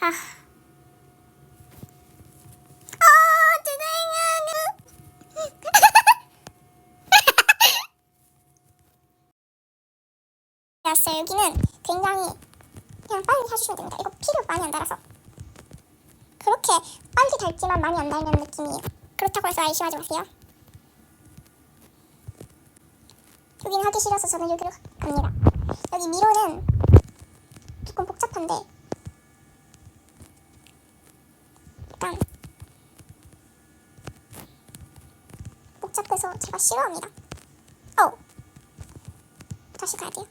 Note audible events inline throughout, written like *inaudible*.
아. 어, *laughs* 알았어요. 여기는 굉장히 그냥 빨리 해주시면 됩니다. 이거 피를 많이 안 달아서 그렇게 빨리 닳지만 많이 안 닳는 느낌이에요. 그렇다고 해서 의심하지 마세요. 여기는 하기 싫어서 저는 여기로 갑니다. 여기 미로는 조금 복잡한데 복잡해서 제가 싫어합니다. 어 다시 가야 돼요.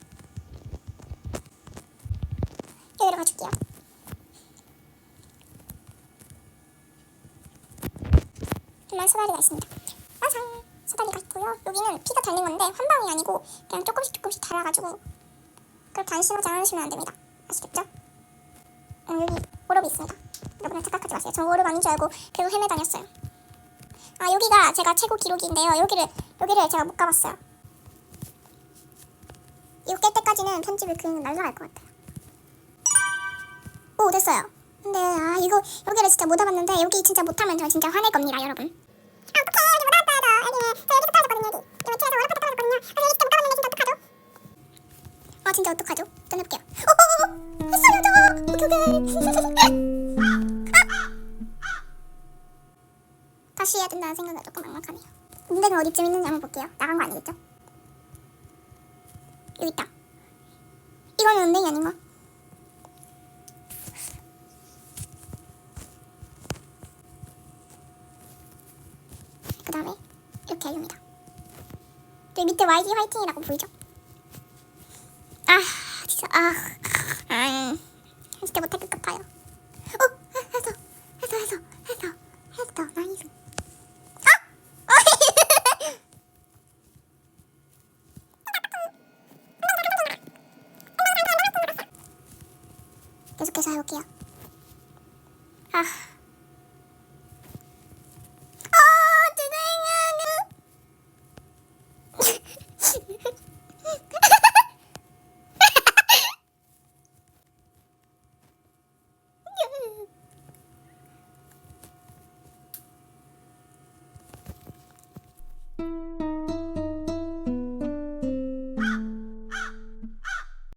여기로 가줄게요. 정말 사다리가 있습니다. 완성! 사다리가 있고요. 여기는 피가 닳는 건데 한 방이 아니고 그냥 조금씩 조금씩 달아가지고 그렇게 안심하지 않으시면 안 됩니다. 아시겠죠? 어, 여기 워럽이 있습니다. 여러분 착각하지 마세요. 저 워럽 아닌 줄 알고 계속 헤매다녔어요. 아 여기가 제가 최고 기록인데요. 여기를 여기를 제가 못 가봤어요. 이거 깰 때까지는 편집을 그냥 날라갈 것 같아요. 오 됐어요. 근데 아 이거 여기를 진짜 못 와봤는데 여기 진짜 못하면 저 진짜 화낼 겁니다, 여러분. 아? 아 진짜 어떡하죠? 해볼게요. 어, 했어요 저. 오케이 다시 해야 된다는 생각이 조금 막막하네요. 문제는 어디쯤 있는지 한번 볼게요. 나간 거 아니겠죠? 여기 있다. 이거는 은행이 아닌가? 그 다음에 이렇게 해줍니다. 여기 밑에 YG 화이팅이라고 보이죠? 아 진짜 아, 아 진짜 못할 것 같아요. 어 했어 했어 했어 했어 했어 나이스. 아! 계속해서 해볼게요. 아